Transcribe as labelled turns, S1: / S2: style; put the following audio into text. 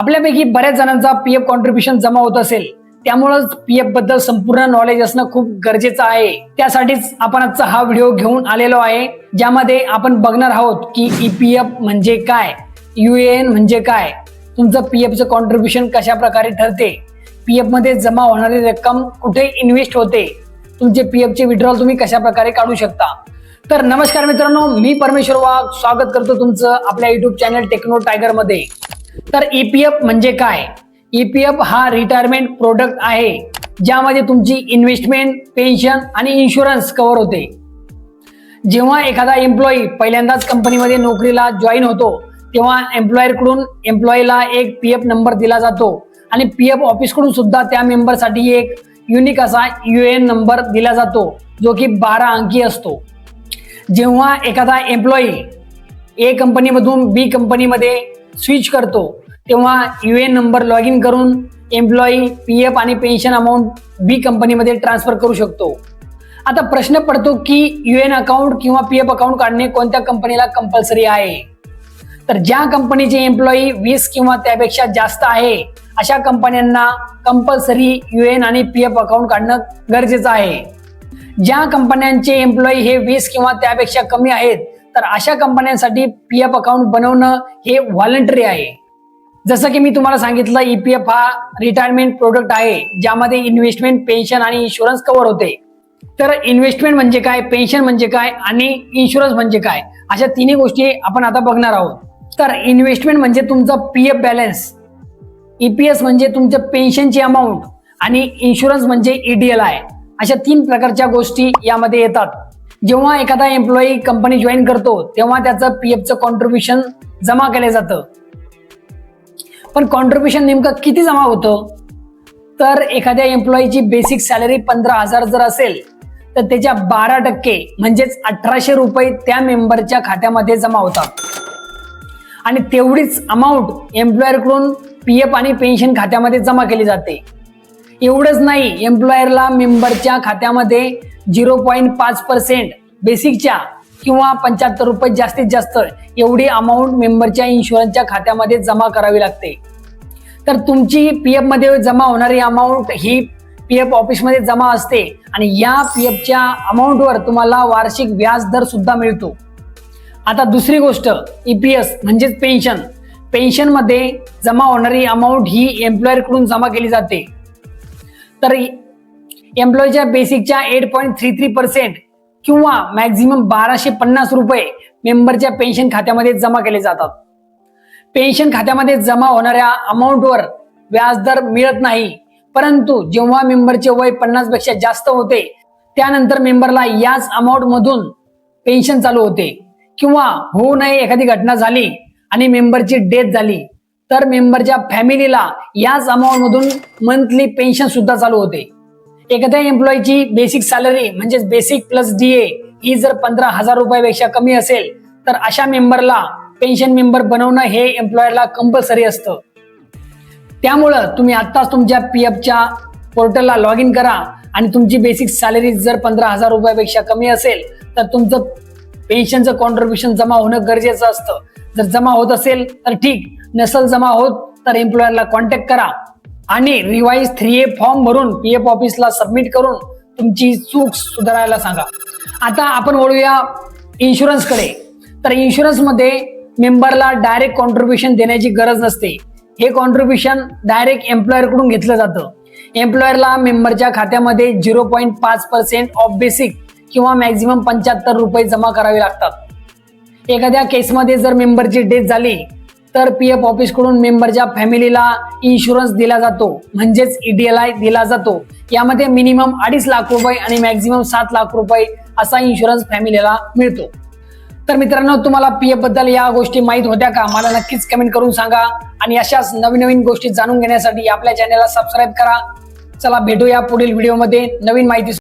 S1: आपल्यापैकी बऱ्याच जणांचा पीएफ कॉन्ट्रीब्युशन जमा होत असेल. त्यामुळंच पीएफबद्दल संपूर्ण नॉलेज असणं खूप गरजेचं आहे. त्यासाठीच आपण आजचा हा व्हिडिओ घेऊन आलेलो आहे ज्यामध्ये आपण बघणार आहोत की ई पी एफ म्हणजे काय युएएन म्हणजे काय तुमचं पीएफचं कॉन्ट्रीब्युशन कशा प्रकारे ठरते पीएफमध्ये जमा होणारी रक्कम कुठे इन्व्हेस्ट होते तुमचे पी एफचे विड्रॉल तुम्ही कशा प्रकारे काढू शकता. तर नमस्कार मित्रांनो मी परमेश्वर वाघ स्वागत करतो तुमचं आपल्या युट्यूब चॅनल टेक्नो टायगरमध्ये. तर ईपीएफ म्हणजे काय? ईपीएफ हा रिटायरमेंट प्रोडक्ट आहे ज्यामध्ये तुमची इन्व्हेस्टमेंट पेन्शन आणि इन्शुरन्स कव्हर होते. जेव्हा एखादा एम्प्लॉई पहिल्यांदाच कंपनीमध्ये नोकरीला जॉईन होतो तेव्हा एम्प्लॉयरकडून एम्प्लॉईला एक पी एफ नंबर दिला जातो आणि पी एफ ऑफिसकडून सुद्धा त्या मेंबरसाठी एक युनिक असा यू एन नंबर दिला जातो जो की बारा अंकी असतो. जेव्हा एखादा एम्प्लॉई ए कंपनीमधून बी कंपनीमध्ये स्विच करतो. तेव्हा U N number log in करून एम्प्लॉई पी एफ आणि पेन्शन अमाऊंट बी कंपनीमध्ये ट्रान्सफर करू शकतो. आता प्रश्न पडतो की यू एन अकाउंट किंवा पी एफ अकाउंट काढणे कोणत्या कंपनीला कंपल्सरी आहे? तर ज्या कंपनीचे एम्प्लॉई वीस किंवा त्यापेक्षा जास्त आहे अशा कंपन्यांना कंपल्सरी यू एन आणि पी एफ अकाउंट काढणं गरजेचं आहे. ज्या कंपन्यांचे एम्प्लॉई हे वीस किंवा त्यापेक्षा कमी आहेत तर अशा कंपन्यांसाठी पी एफ अकाउंट बनवणं हे व्हॉलंटरी आहे. जसं की मी तुम्हाला सांगितलं ईपीएफ हा रिटायरमेंट प्रोडक्ट आहे ज्यामध्ये इन्व्हेस्टमेंट पेन्शन आणि इन्शुरन्स कव्हर होते. तर इन्व्हेस्टमेंट म्हणजे काय पेन्शन म्हणजे काय आणि इन्शुरन्स म्हणजे काय अशा तिन्ही गोष्टी आपण आता बघणार आहोत. तर इन्व्हेस्टमेंट म्हणजे तुमचा पी एफ बॅलन्स ईपीएस म्हणजे तुमचं पेन्शनची म्हणजे अमाऊंट आणि इन्शुरन्स म्हणजे ईडीएल आहे अशा तीन प्रकारच्या गोष्टी यामध्ये येतात. जेव्हा एखादा एम्प्लॉई कंपनी जॉईन करतो तेव्हा त्याचं पीएफचं कॉन्ट्रीब्युशन जमा केलं जातं. पण कॉन्ट्रीब्युशन नेमकं किती जमा होतं? तर एखाद्या एम्प्लॉईची बेसिक सॅलरी पंधरा हजार जर असेल तर त्याच्या बारा टक्के म्हणजेच अठराशे रुपये त्या मेंबरच्या खात्यामध्ये जमा होतात. आणि तेवढीच अमाऊंट एम्प्लॉयरकडून पी एफ आणि पेन्शन खात्यामध्ये जमा केली जाते. एवढंच नाही एम्प्लॉयरला मेंबरच्या खात्यामध्ये झिरो पॉईंट पाच पर्सेंट बेसिकच्या किंवा पंच्याहत्तर रुपये जास्तीत जास्त एवढी अमाऊंट मेंबरच्या इन्शुरन्सच्या खात्यामध्ये जमा करावी लागते. तर तुमची पी एफमध्ये जमा होणारी अमाऊंट ही पी एफ ऑफिसमध्ये जमा असते आणि या पी एफच्या अमाऊंटवर तुम्हाला वार्षिक व्याज दर सुद्धा मिळतो. आता दुसरी गोष्ट ई पी एस म्हणजेच पेन्शन पेन्शनमध्ये जमा होणारी अमाऊंट ही एम्प्लॉयरकडून जमा केली जाते. तर एम्प्लॉयच्या बेसिकच्या eight point three three percent किंवा मॅक्झिमम बाराशे पन्नास रुपये मेंबरच्या पेन्शन खात्यामध्ये जमा केले जातात. पेन्शन खात्यामध्ये जमा होणाऱ्या अमाऊंटवर व्याजदर मिळत नाही. परंतु जेव्हा मेंबरचे वय पन्नासपेक्षा जास्त होते त्यानंतर मेंबरला याच अमाऊंट मधून पेन्शन चालू होते. किंवा होऊ नये एखादी घटना झाली आणि मेंबरची डेथ झाली तर मेंबरच्या फॅमिलीला याच अमाऊंट मधून मंथली पेन्शन सुद्धा चालू होते. एखाद्या एम्प्लॉईची बेसिक सॅलरी म्हणजेच बेसिक प्लस डीए ही जर पंधरा हजार रुपयापेक्षा कमी असेल तर अशा मेंबरला पेन्शन मेंबर बनवणं हे एम्प्लॉयरला कंपल्सरी असतं. त्यामुळं तुम्ही आत्ताच तुमच्या पी एफच्या पोर्टलला लॉग इन करा आणि तुमची बेसिक सॅलरी जर पंधरा हजार रुपयापेक्षा कमी असेल तर तुमचं पेन्शनचं कॉन्ट्रीब्युशन जमा होणं गरजेचं असतं. जर जमा होत असेल तर ठीक. नसल जमा होत तर एम्प्लॉयरला कॉन्टॅक्ट करा. आणि रिवाईज थ्री ए फॉर्म भरून पी एफ ऑफिसला सबमिट करून तुमची चूक सुधारायला सांगा. आता आपण वळूया इन्शुरन्सकडे तर इन्शुरन्समध्ये मेंबरला डायरेक्ट कॉन्ट्रीब्युशन देण्याची गरज नसते. हे कॉन्ट्रीब्युशन डायरेक्ट एम्प्लॉयरकडून घेतलं जातं. एम्प्लॉयरला मेंबरच्या खात्यामध्ये झिरो पॉईंट पाच पर्सेंट ऑफ बेसिक किंवा मॅक्झिमम पंच्याहत्तर रुपये जमा करावे लागतात. एखाद्या केसमध्ये जर मेंबरची डेथ झाली तर पी एफ ऑफिसकडून मेंबरच्या फॅमिलीला इन्शुरन्स दिला जातो. म्हणजेच ईडीएलआय दिला जातो. यामध्ये मिनिमम अडीच लाख रुपये आणि मॅक्झिमम सात लाख रुपये असा इन्शुरन्स फॅमिलीला मिळतो. तर मित्रांनो तुम्हाला पी एफबद्दल या गोष्टी माहीत होत्या का? मला नक्कीच कमेंट करून सांगा. आणि अशाच नवीन नवीन गोष्टी जाणून घेण्यासाठी आपल्या चॅनलला सबस्क्राईब करा. चला भेटूया पुढील व्हिडिओमध्ये नवीन माहिती